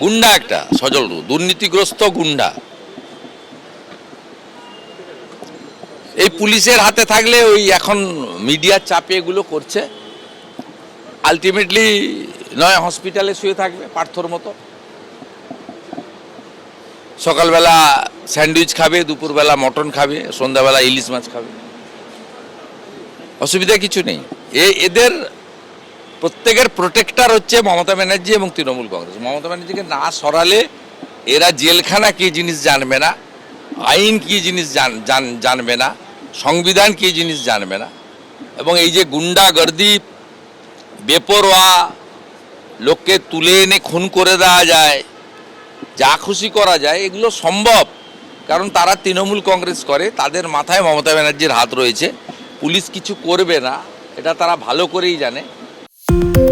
গুন্ডা একটা, সজল দুর্নীতিগ্রস্ত গুন্ডা। এই পুলিশের হাতে থাকলে ওই এখন মিডিয়ার চাপে এগুলো করছে। আলটিমেটলি নয় হসপিটালে শুয়ে থাকবে পার্থর মতো। সকালবেলা স্যান্ডউইচ খাবে, দুপুরবেলা মটন খাবে, সন্ধ্যাবেলা ইলিশ মাছ খাবে। অসুবিধা কিছু নেই। এদের প্রত্যেকের প্রোটেক্টার হচ্ছে মমতা ব্যানার্জি এবং তৃণমূল কংগ্রেস। মমতা ব্যানার্জিকে না সরালে এরা জেলখানা কি জিনিস জানবে না, আইন কি জিনিস জান- জান- জানবে না, সংবিধান কি জিনিস জানবে না। এবং এই যে গুন্ডাগর্দি, বেপরোয়া, লোককে তুলে এনে খুন করে দেওয়া যায়, যা খুশি করা যায়, এগুলো সম্ভব। কারণ তারা তৃণমূল কংগ্রেস করে, তাদের মাথায় মমতা ব্যানার্জির হাত রয়েছে। পুলিশ কিছু করবে না, এটা তারা ভালো করেই জানে। Thank you